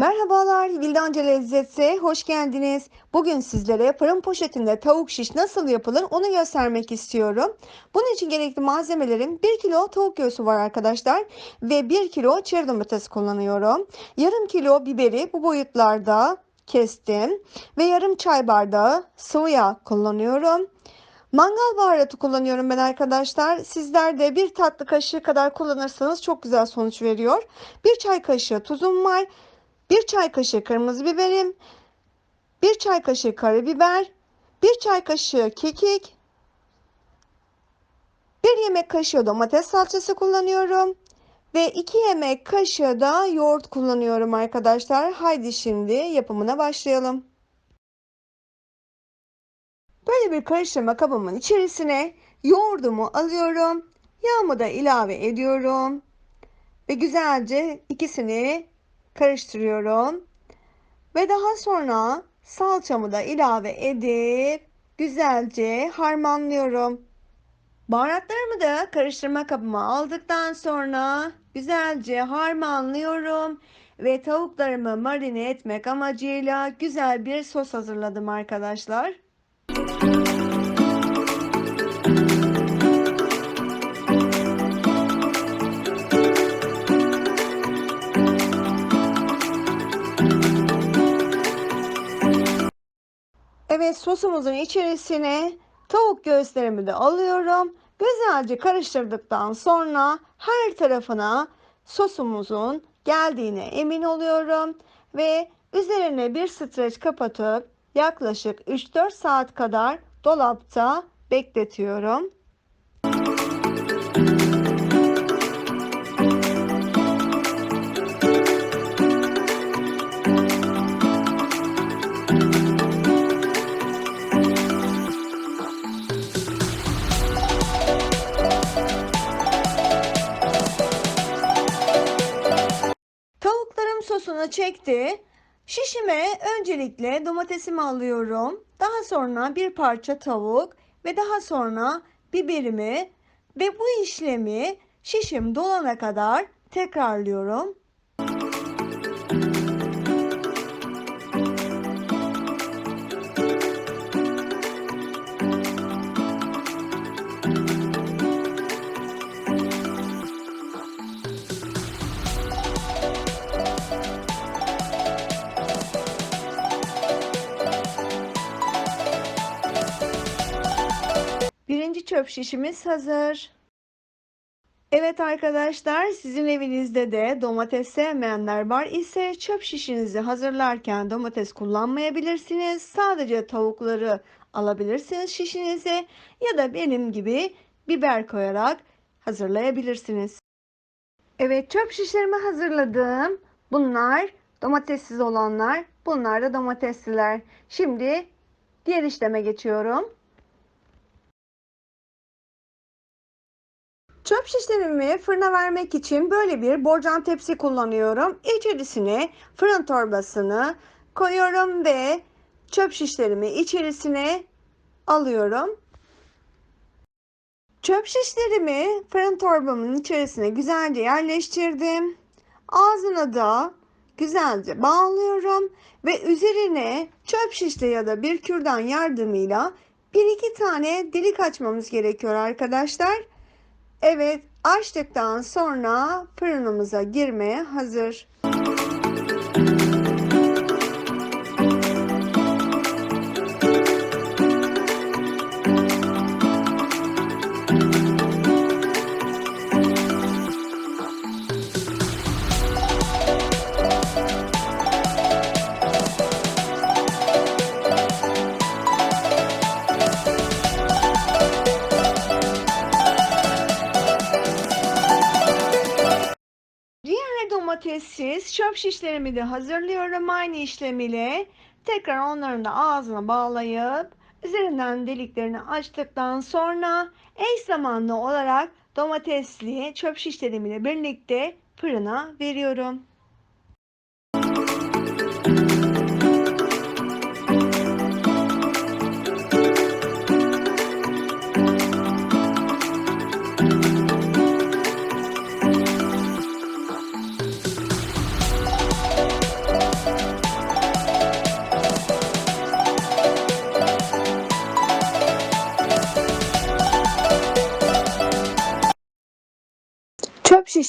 Merhabalar, Vildanca Lezzet'e hoş geldiniz. Bugün sizlere fırın poşetinde tavuk şiş nasıl yapılır onu göstermek istiyorum. Bunun için gerekli malzemelerim 1 kilo tavuk göğsü var arkadaşlar ve 1 kilo çeri domates kullanıyorum. Yarım kilo biberi bu boyutlarda kestim ve yarım çay bardağı sıvı yağ kullanıyorum. Mangal baharatı kullanıyorum ben arkadaşlar. Sizler de bir tatlı kaşığı kadar kullanırsanız çok güzel sonuç veriyor. Bir çay kaşığı tuzum var. 1 çay kaşığı kırmızı biberim, 1 çay kaşığı karabiber, 1 çay kaşığı kekik, 1 yemek kaşığı domates salçası kullanıyorum ve 2 yemek kaşığı da yoğurt kullanıyorum arkadaşlar. Haydi şimdi yapımına başlayalım. Böyle bir karıştırma kabımın içerisine yoğurdumu alıyorum. Yağımı da ilave ediyorum. Ve güzelce ikisini karıştırıyorum. Ve daha sonra salçamı da ilave edip güzelce harmanlıyorum. Baharatlarımı da karıştırma kabıma aldıktan sonra güzelce harmanlıyorum ve tavuklarımı marine etmek amacıyla güzel bir sos hazırladım arkadaşlar. Evet sosumuzun içerisine tavuk göğüslerimi de alıyorum. Güzelce karıştırdıktan sonra her tarafına sosumuzun geldiğine emin oluyorum. Ve üzerine bir streç kapatıp yaklaşık 3-4 saat kadar dolapta bekletiyorum. Tavuklarım sosunu çekti. Şişime öncelikle domatesimi alıyorum. Daha sonra bir parça tavuk ve daha sonra biberimi ve bu işlemi şişim dolana kadar tekrarlıyorum. Çöp şişimiz hazır. Evet arkadaşlar sizin evinizde de domates sevmeyenler var ise çöp şişinizi hazırlarken domates kullanmayabilirsiniz. Sadece tavukları alabilirsiniz şişinize ya da benim gibi biber koyarak hazırlayabilirsiniz. Evet çöp şişlerimi hazırladım. Bunlar domatessiz olanlar. Bunlar da domatesliler. Şimdi diğer işleme geçiyorum. Çöp şişlerimi fırına vermek için böyle bir borcam tepsi kullanıyorum. İçerisine fırın torbasını koyuyorum ve çöp şişlerimi içerisine alıyorum. Çöp şişlerimi fırın torbamın içerisine güzelce yerleştirdim. Ağzına da güzelce bağlıyorum ve üzerine çöp şişle ya da bir kürdan yardımıyla bir iki tane delik açmamız gerekiyor arkadaşlar. Evet, açtıktan sonra fırınımıza girmeye hazır. Domatessiz çöp şişlerimi de hazırlıyorum aynı işlem ile. Tekrar onların da ağzına bağlayıp üzerinden deliklerini açtıktan sonra eş zamanlı olarak domatesli çöp şişlerimi birlikte fırına veriyorum.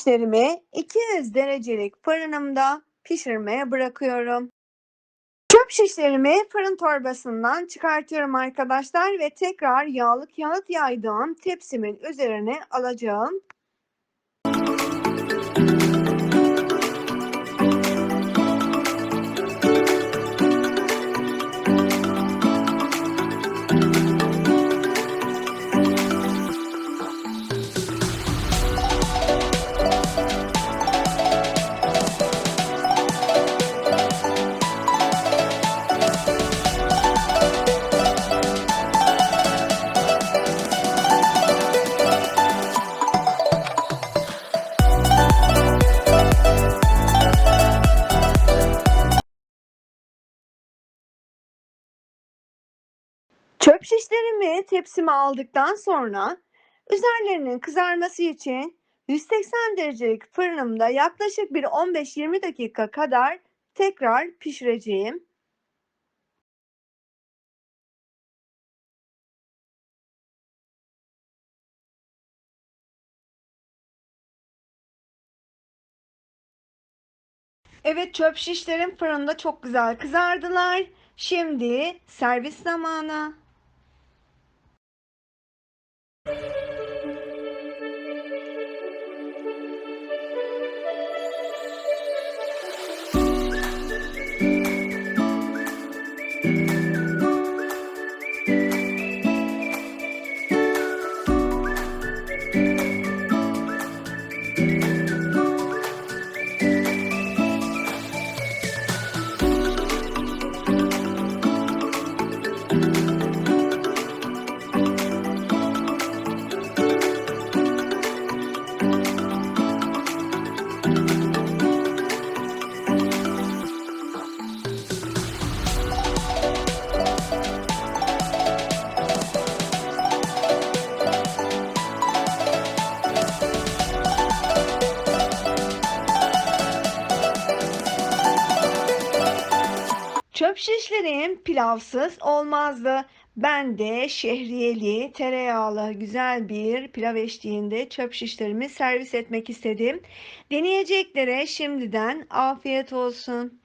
Şişlerimi 200 derecelik fırınımda pişirmeye bırakıyorum. Çöp şişlerimi fırın torbasından çıkartıyorum arkadaşlar ve tekrar yağlı kağıt yaydığım tepsimin üzerine alacağım. Çöp şişlerimi tepsime aldıktan sonra üzerlerinin kızarması için 180 derecelik fırınımda yaklaşık bir 15-20 dakika kadar tekrar pişireceğim. Evet çöp şişlerim fırında çok güzel kızardılar. Şimdi servis zamanı. Thank you. Çöp şişlerim pilavsız olmazdı. Ben de şehriyeli, tereyağlı güzel bir pilav eşliğinde çöp şişlerimi servis etmek istedim. Deneyeceklere şimdiden afiyet olsun.